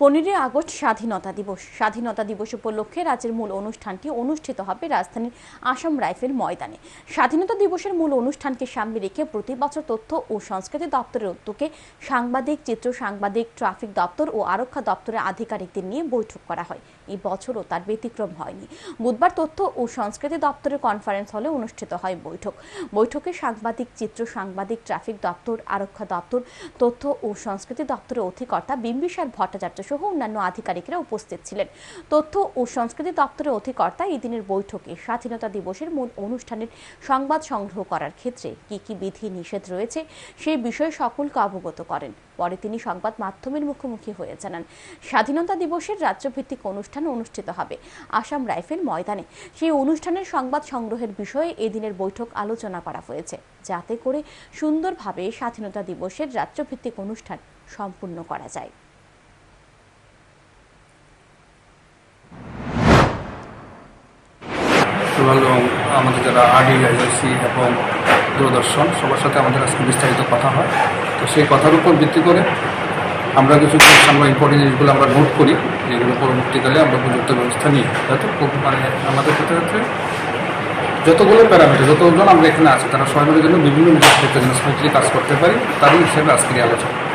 পনেরোই আগস্ট স্বাধীনতা দিবস। স্বাধীনতা দিবস উপলক্ষে রাজ্যের মূল অনুষ্ঠানটি অনুষ্ঠিত হবে রাজধানীর আসাম রাইফেল ময়দানে। স্বাধীনতা দিবসের মূল অনুষ্ঠানকে সামনে রেখে প্রতি বছর তথ্য ও সংস্কৃতি দপ্তরের উদ্যোগে সাংবাদিক, চিত্র সাংবাদিক, ট্রাফিক দপ্তর ও আরক্ষা দপ্তরের আধিকারিকদের নিয়ে বৈঠক করা হয়। এই বছরও তার ব্যতিক্রম হয়নি। বুধবার তথ্য ও সংস্কৃতি দপ্তরের কনফারেন্স হলে অনুষ্ঠিত হয় বৈঠক। বৈঠকে সাংবাদিক, চিত্র সাংবাদিক, ট্রাফিক দপ্তর, আরক্ষা দপ্তর, তথ্য ও সংস্কৃতি দপ্তরের অধিকর্তা বিম্বিসার ভট্টাচার্য সহ অন্যান্য আধিকারিকরা উপস্থিত ছিলেন। তথ্য ও সংস্কৃতি দপ্তরের অধিকর্তা এই দিনের বৈঠকে স্বাধীনতা দিবসের মূল অনুষ্ঠানের সংবাদ সংগ্রহ করার ক্ষেত্রে কি কি বিধি নিষেধ রয়েছে সেই বিষয়ে সকলকে অবগত করেন। পরে তিনি সংবাদ মাধ্যমের মুখোমুখি হয়ে জানান, স্বাধীনতা দিবসের রাজ্যভিত্তিক অনুষ্ঠান অনুষ্ঠিত হবে আসাম রাইফেল ময়দানে। সেই অনুষ্ঠানের সংবাদ সংগ্রহের বিষয়ে এদিনের বৈঠক আলোচনা করা হয়েছে। যাতে করে সুন্দরভাবে স্বাধীনতা দিবসের রাজ্যভিত্তিক অনুষ্ঠান সম্পূর্ণ করা যায়। এবং আমাদের যারা আরডি আইসি এবং দূরদর্শন, সবার সাথে আমাদের আজকে বিস্তারিত কথা হয়। তো সেই কথার উপর ভিত্তি করে আমরা কিছু আমরা ইম্পর্টেন্ট জিনিসগুলো আমরা নোট করি, যেগুলো পরবর্তীকালে আমরা উপযুক্ত ব্যবস্থা নিই। যাতে মানে আমাদের ক্ষেত্রে ক্ষেত্রে যতগুলো প্যারামিটার, যতজন আমরা এখানে আছি, তারা সবাই যেন বিভিন্ন ক্ষেত্রে যেন কাজ করতে পারি, তারই হিসেবে আজকের আলোচনা।